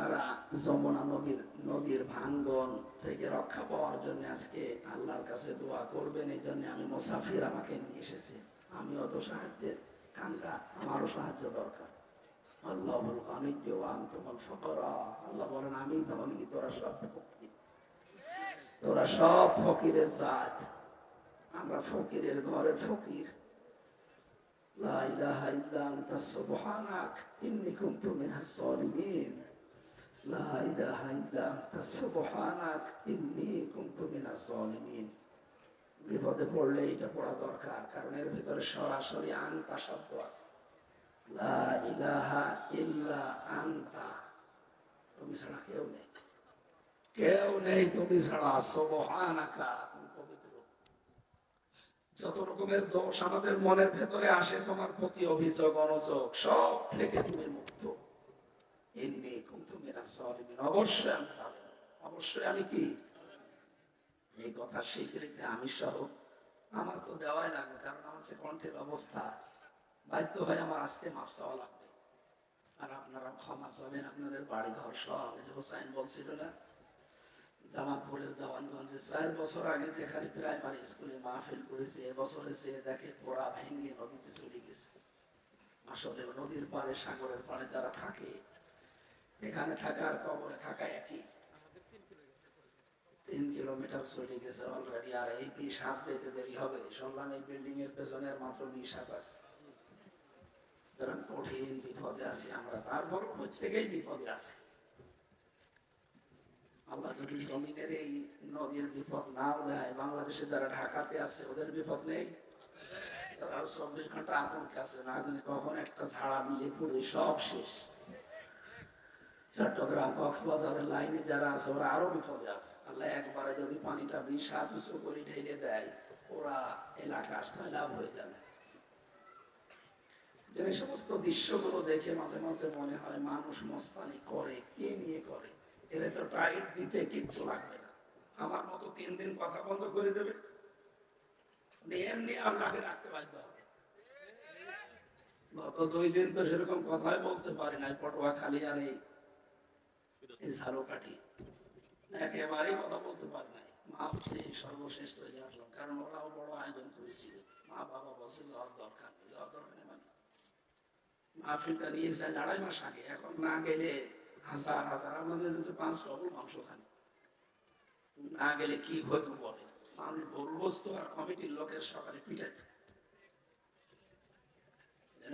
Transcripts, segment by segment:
আপনারা যমুনা নদীর নদীর ভাঙ্গন থেকে রক্ষা পাওয়ার জন্য আজকে আল্লাহর কাছে দোয়া করবেন, এই জন্য আমি মুসাফির আমাকে নিয়ে এসেছি। আমি অত সাহায্যের কাঙ্গা আমারও সাহায্য দরকার। আল্লাহ বল কানিজ্য আন্তমল ফকরা। আল্লাহ বলেন, আমি ধনী, তোরা সব ফকির। তোরা সব ফকিরের জাত। আমরা ফকিরের ঘরের ফকির। লা ইলাহা ইল্লা আনতা, সুবহানাক। ইন্নী কুনতু মিনাজ জালিমিন লা ইলাহা ইল্লা আনতা সুবহানাক, ইন্নী কুনতু মিনাজ জালিমিন বিপদে পড়লে এটা পড়া দরকার, কারণ এর ভিতরে সরাসরি আনতা শব্দ আছে। লা ইলাহা ইল্লা আনতা। তুমি ছাড়া কেউ নেই। কেউ নেই তুমি ছাড়া, সুবহানাকা তুমি পবিত্র যত রকমের দোষ আমাদের মনের ভেতরে আসে, তোমার প্রতি অভিযোগ, অনযোগ, সব থেকে তুমি মুক্ত এমনি কিন্তু মেরা সলিমিন অবশ্যই আমি অবশ্যই আমি কি? এই কথা স্বীকৃতি আমি সহ, আমার তো দেওয়াই লাগবে, কারণ আমার যে কণ্ঠের অবস্থা, বাধ্য হয়ে আমার আজকে মাপ চাওয়া লাগবে। আর আপনারা ক্ষমা চাবেন, আপনাদের বাড়ি ঘর সব, এই যে হোসাইন বলছিল না, জামালপুরের দেওয়ানগঞ্জে চার বছর আগে যেখানে প্রাইমারি স্কুলে মাহফিল করেছে এবছরে সে দেখে পোড়া ভেঙ্গে নদীতে চলে গেছে। আসলে নদীর পাড়ে, সাগরের পাড়ে যারা থাকে এখানে থাকা আর কবরে থাকা একই। তিন কিলোমিটার চলে গেছে অলরেডি আর এই বিশ হাত যেতে দেরি হবে। শুনলাম এই বিল্ডিং এর পেছনের মাত্র বিশ হাত আছে। সুতরাং কঠিন বিপদে আছি আমরা। তারপর প্রত্যেকেই বিপদে আছে। আল্লাহ যদি জমিনের এই নদীর বিপদ নাও দেয়, বাংলাদেশে যারা ঢাকাতে আছে, ওদের বিপদ নেই? তারা চব্বিশ ঘণ্টা আতঙ্কে আছে, না কখন একটা ঝাড়া দিলে পুড়ে, সব শেষ। চট্টগ্রাম, কক্সবাজারের লাইনে যারা আছে, ওরা আরও বিপদে আছে। আল্লাহ একবারে যদি পানিটা বিষ করে ঢেলে দেয়, ওরা এলাকা আস্তায় লাভ হয়ে যাবে। যে সমস্ত দৃশ্যগুলো দেখে মাঝে মাঝে মনে হয়, মানুষ মস্তানি করে, কে নিয়ে করে? এর তো টাইট দিতে কিচ্ছু লাগবে না। আমার মতো তিন দিন কথা বন্ধ করে দেবে। এমনি ডাকতে বাধ্য হবে। গত দুই দিন তো সেরকম কথাই বলতে পারি নাই পটুয়া খালি আর এই এই ঝাড়ুকাঠি। একেবারেই কথা বলতে পারি নাই। মা সর্বশেষ ওরাও বড় আয়োজন করেছিল। মা বাবা যাওয়ার দরকার যাওয়ার দরকার মানে। নিয়েছে আড়াই মাস আগে। এখন না গেলে হাজার হাজার। আমাদের যদি পাঁচ মাংস খান না গেলে কি হয়তো বলে। মানুষ বলবস্ত আর কমিটির লোকের সকালে পিঠাই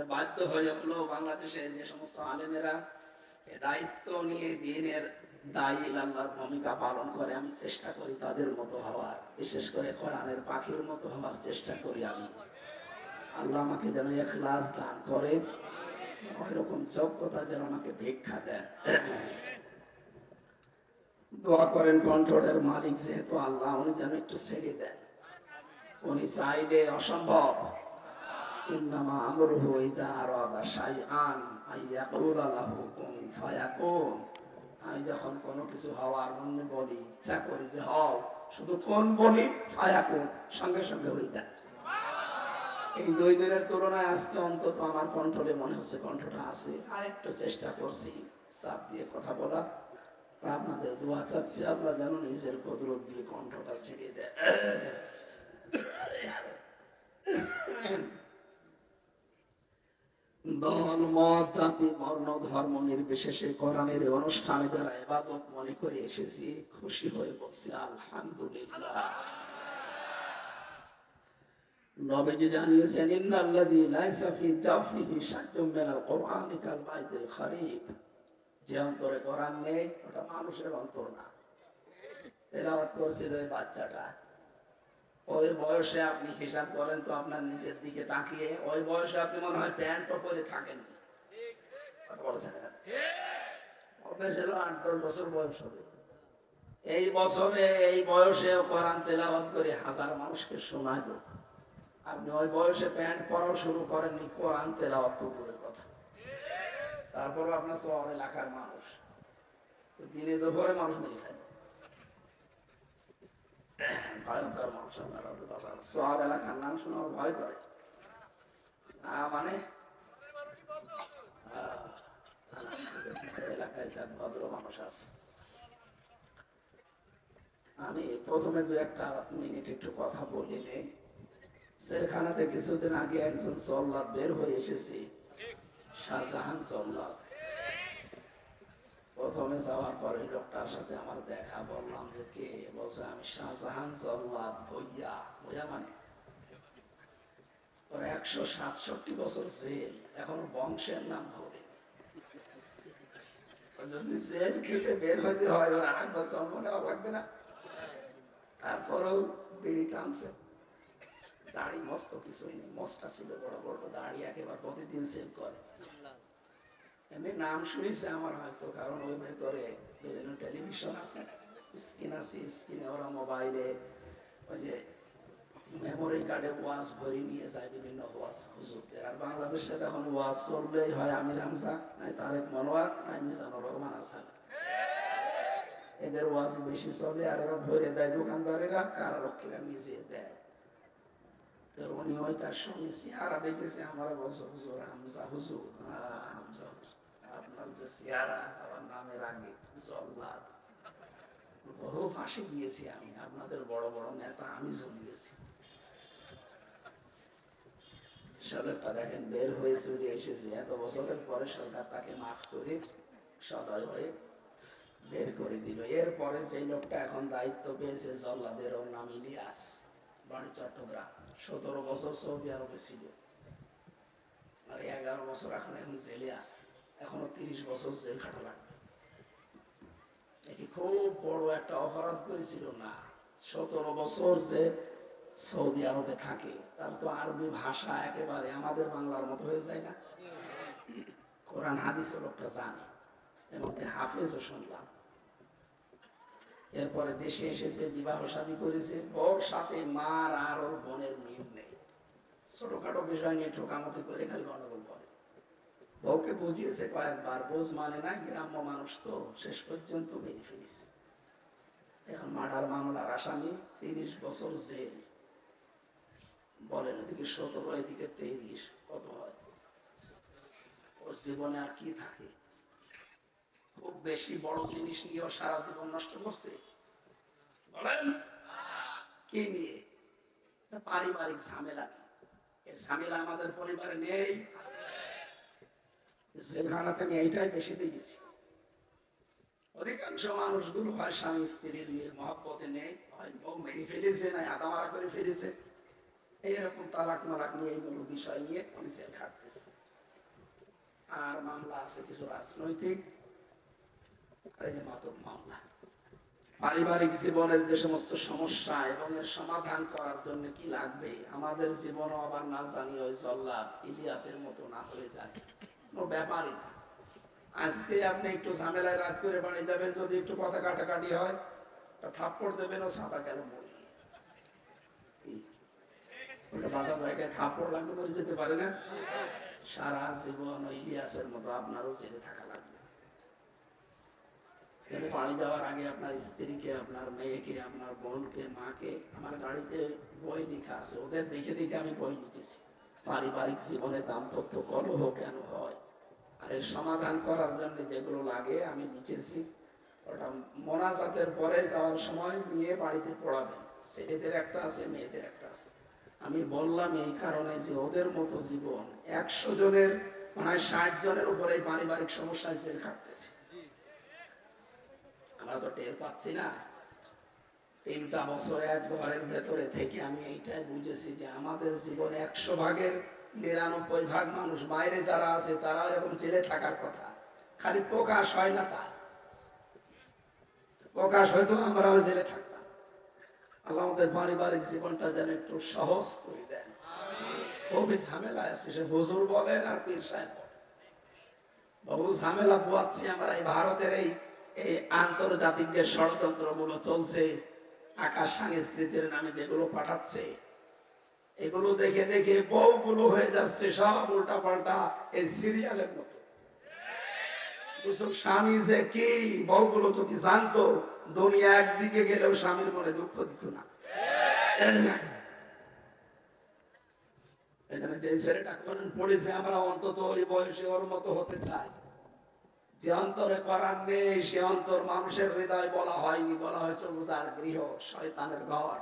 বাধ্য হয়ে হলো বাংলাদেশে যে সমস্ত আলেমেরা দায়িত্ব নিয়ে দিনের দায়ী আল্লাহর ভূমিকা পালন করে আমি চেষ্টা করি তাদের মতো হওয়ার। বিশেষ করে কোরআনের পাখির মতো হওয়ার চেষ্টা করি আমি। আল্লাহ আমাকে যেন এখলাস দান করে ওই রকম যোগ্যতা যেন আমাকে ভিক্ষা দেন। দোয়া করেন কন্ট্রোলের মালিক, যেহেতু আল্লাহ উনি যেন একটু ছেড়ে দেন। উনি চাইলে অসম্ভব। ইন্নামা আমরুহু ইদা আরাদা শাইআন আইয়াকুলা লাহু কুন ফায়াকুন। আমি যখন কোনো কিছু হওয়ার জন্য বলি, ইচ্ছা করি যে হও, শুধু কোন বলি, ফায়াকুন, সঙ্গে সঙ্গে যায়। এই দুই দিনের তুলনায় আজকে অন্তত আমার কণ্ঠলে মনে হচ্ছে কণ্ঠটা আছে। আর একটু চেষ্টা করছি, চাপ দিয়ে কথা বলা। আপনাদের দোয়া চাচ্ছি, আল্লাহ যেন নিজের কদরত দিয়ে কণ্ঠটা ছেড়ে দেয়। দল মত, জাতি, বর্ণ, ধর্ম নির্বিশেষে কোরআনের অনুষ্ঠানে যারা এবাদত মনে করে এসেছি, খুশি হয়ে বলছি, আলহামদুলিল্লাহ। নবীজি জানিয়েছেন, ইন্নাল্লাযী লাইসা ফি জাফিহি শাইউম মিনাল কুরআনি কাল বাইতুল যে অন্তরে কোরআন নেই, ওটা মানুষের অন্তর না। তেলাওয়াত করছিল ওই বাচ্চাটা। ওই বয়সে আপনি হিসাব করেন তো আপনার নিচের দিকে তাকিয়ে, ওই বয়সে আপনি মনে হয় প্যান্টও পরে থাকেন বছর বয়স হবে। এই বছরে, এই বয়সে কোরআন তেলাওয়াত করে হাজার মানুষকে শোনাইল। আপনি ওই বয়সে প্যান্ট পরাও শুরু করেননি, কোরআন তেলাওয়াত তো কথা। তারপর আপনার শহর এলাকার মানুষ। দিনে দুপুরে মানুষ নেই ফেলে ভয়ঙ্কর মানুষ এলাকার নাম শুনে ভয় করে। মানে? আছে। আমি প্রথমে দু একটা মিনিট একটু কথা বলিলে সেখানাতে কিছুদিন আগে একজন জল্লাদ বের হয়ে এসেছি, শাহজাহান জল্লাদ। প্রথমে যাওয়ার পরে লোকটার সাথে আমার দেখা, বললাম যে কে? বলছে, আমি শাহজাহান মানে? ওর একশো সাতষট্টি বছর জেল। এখন বংশের নাম ভরে যদি জেল কেটে বের হইতে হয়, ওর আর একবার জন্ম নেওয়া লাগবে না। তারপরেও বিড়ি টানছে। দাড়ি মস্ত কিছুই নেই মস্তা ছিল, বড় বড় দাড়ি একেবারে প্রতিদিন সেভ করে। এমনি নাম শুনেছে আমার হয়তো, কারণ ওই ভেতরে বিভিন্ন টেলিভিশন আছে। স্ক্রিন আছে, স্ক্রিনে ওরা মোবাইলে ওই যে মেমোরি কার্ডে ওয়াজ ভরি নিয়ে যায়, বিভিন্ন ওয়াজ হুজুরদের। আর বাংলাদেশে এখন ওয়াজ চললেই হয় আমির হামজা, নাই তারেক মনোয়ার, নাই মিজানুর রহমান হাসান এদের ওয়াজ বেশি চলে আর এরা ভরে দেয় দোকানদারেরা কারারক্ষীরা নিজে দেয়। তো উনি ওই তার সঙ্গে চেহারা দেখেছে, আমার বলছে হুজুর হামজা হুজুর আহ, হামজা হুজুর। আপনার যে চেহারা আমার জল্লাদ। বহু ফাঁসি দিয়েছি আমি, আপনাদের বড় বড় নেতা আমি জমিয়েছি। দেখেন, বের হয়ে এসেছে। এত বছরের পরে সরকার তাকে মাফ করে সদয় হয়ে বের করে দিল। এরপরে যে লোকটা এখন দায়িত্ব পেয়েছে জল্লাদের ওর নাম ইলিয়াস, বাড়ি চট্টগ্রাম। সতেরো বছর সৌদি আরবে ছিল। আর এগারো বছর এখন এখন জেলে আছে। এখনও তিরিশ বছর জেল খাটা লাগবে। একে খুব বড় একটা অপরাধ করেছিল না। সতেরো বছর যে সৌদি আরবে থাকে, তার তো আরবি ভাষা একেবারে আমাদের বাংলার মতো হয়ে যায় না। কোরআন হাদিস লোকটা জানে এমনকি হাফেজও শুনলাম। এরপরে দেশে এসেছে বিবাহ শাদী করেছে, ওর সাথে মার আর ওর বোনের মিল নেই। ছোটখাটো বিষয় নিয়ে ঠোকামুখি করে খালি গন্ডগোল। করে বউকে বুঝিয়েছে কয়েকবার বোঝ মানে না গ্রাম্য মানুষ তো, শেষ পর্যন্ত মেরে ফেলেছে। এখন মার্ডার মামলার আসামি, তিরিশ বছর জেল। বলেন এদিকে সতেরো এদিকে তেইশ কত হয়? ওর জীবনে আর কি থাকে? খুব বেশি বড় জিনিস নিয়ে ও সারা জীবন নষ্ট করছে। বলেন, কি নিয়ে? পারিবারিক ঝামেলা। এই ঝামেলা আমাদের পরিবারে নেই। জেলখানাতে আমি এইটাই বেশি দেখেছি অধিকাংশ মানুষগুলো হয় স্বামী স্ত্রীর মেয়ের মহব্বতে নেই, হয় বউ মেরে ফেলেছে, না আদা মারা করে ফেলেছে। এইরকম তালাক মালাক নিয়ে এইগুলো বিষয় নিয়ে উনি জেল খাটতেছে। আর মামলা আছে কিছু রাজনৈতিক, আর যে মাদক মামলা। পারিবারিক জীবনের যে সমস্ত সমস্যা এবং এর সমাধান করার জন্য কি লাগবে, আমাদের জীবনও আবার না জানি ওই জল্লাদ ইলিয়াসের মতো না হয়ে যায়। কোনো ব্যাপারই। আজকে আপনি একটু ঝামেলায় রাত করে বাড়ি যাবেন, যদি একটু কথা কাটাকাটি হয়, তা থাপ্পড় দেবেন ও সাদা কেন বলি? যেতে পারে না? সারা জীবন ওই মতো আপনারও থাকা লাগবে। আগে আপনার স্ত্রীকে, আপনার মেয়েকে, আপনার বোনকে, মাকে আমার গাড়িতে বই লেখা আছে, ওদের দেখে দেখে আমি বই লিখেছি। পারিবারিক জীবনে দাম্পত্য কলহ কেন হয়? আর এর সমাধান করার জন্য যেগুলো লাগে, আমি লিখেছি। ওটা মোনাজাতের পরে যাওয়ার সময় নিয়ে বাড়িতে পড়াবেন। ছেলেদের একটা আছে, মেয়েদের একটা আছে। আমি বললাম, এই কারণে যে ওদের মতো জীবন একশো জনের মানে ষাট জনের উপরে পারিবারিক সমস্যায় জেল কাটতেছে। আমরা তো টের পাচ্ছি না। তিনটা বছর এক ঘরের ভেতরে থেকে আমি এইটাই বুঝেছি যে আমাদের জীবনে একশো ভাগের নিরানব্বই ভাগ মানুষ বাইরে যারা আছে, তারা এরকম জেলে থাকার কথা। খালি প্রকাশ হয় না তা প্রকাশ হয়তো আমরাও জেলে থাকতাম। আল্লাহ আমাদের পারিবারিক জীবনটা যেন একটু সহজ করে দেন। খুবই ঝামেলা আছে, সে হুজুর বলেন আর পীর সাহেব বহু ঝামেলা পোয়াচ্ছি আমরা। এই ভারতের এই এই আন্তর্জাতিক যে ষড়যন্ত্রগুলো চলছে, আকাশ সংস্কৃতির নামে যেগুলো পাঠাচ্ছে এগুলো দেখে দেখে বউগুলো হয়ে যাচ্ছে সব উল্টা পাল্টা এই সিরিয়ালের মতো। স্বামী যে কি, বউগুলো যদি জানতো? দুনিয়া একদিকে গেলেও স্বামীর মনে দুঃখ দিত না। এখানে যে ছেলেটা পড়েছে, আমরা অন্তত ওই বয়সে ওর মতো হতে চাই। যে অন্তরে করার নেই, সে অন্তর মানুষের হৃদয় বলা হয়নি, বলা হয়েছে গৃহ, শয়তানের ঘর।